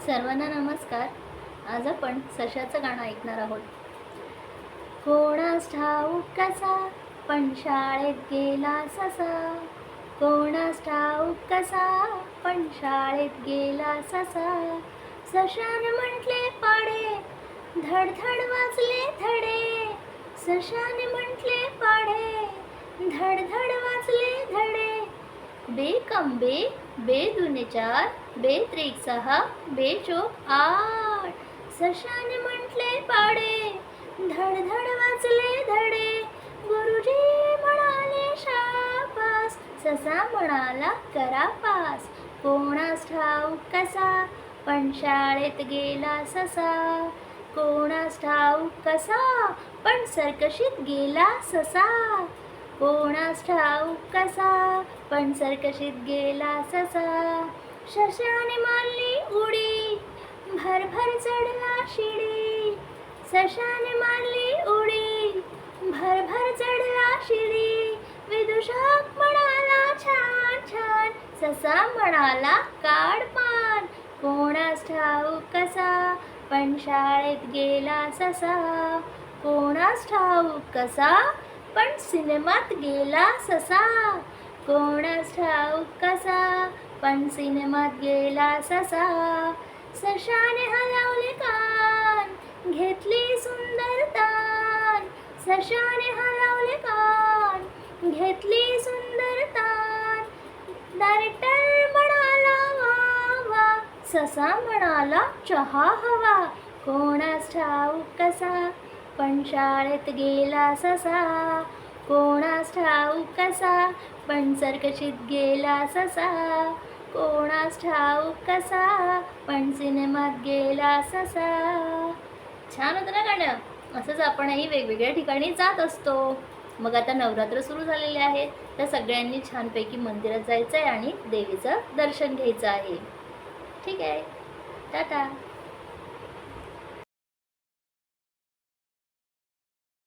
सर्वांना नमस्कार. आज आपण सशाचं गाणं ऐकणार आहोत. कोणास ठाऊक कसा? पण शाळेत गेला ससा. कोणास ठाऊक कसा? पण शाळेत गेला ससा. सशान म्हटले पाडे धडधड वाचले धडे. सशान म्हटले पाडे धडधड वाचले धडे. बे कम बे बे दुने चार बे त्रिक सहा बे चोक आठ. सशाने म्हटले पाडे. धडधड वाचले धडे. गुरुजी म्हणाले शापास ससा म्हणाला करा पास कोणास ठाऊक कसा? पण शाळेत गेला ससा. कोणास ठाऊक कसा? पण सरकशीत गेला ससा. कोणास ठाऊक कसा? पण सरकशीत गेला ससा. शशाने मारली उडी. भरभर चढला शिडी. सशाने मारली उडी. भरभर चढला शिडी. विदुषक म्हणाला छान छान. ससा म्हणाला काढ पान. कोणास ठाऊक कसा? पण शाळेत गेला ससा. कोणास ठाऊक कसा? पण सिनेमात गेला ससा. कोणास ठाऊक कसा पण सिनेमात गेला ससा. सशाने हलवले कान घेतली सुंदर तान. सशाने हलवले कान घेतली सुंदर तान. डायरेक्टर म्हणाला वा ससा म्हणाला चहा हवा. कोणास ठाऊक कसा पण शाळेत गेला ससा. कोणास ठाऊक कसा? पण सरकशीत गेला ससा. कोणास ठाऊक कसा? पण सिनेमात गेला ससा. छान होतं ना गाणं. असंच आपणही वेगवेगळ्या ठिकाणी जात असतो. मग आता नवरात्र सुरू झालेले आहेत तर सगळ्यांनी छानपैकी मंदिरात जायचं आहे आणि देवीचं दर्शन घ्यायचं आहे. ठीक आहे. टाटा.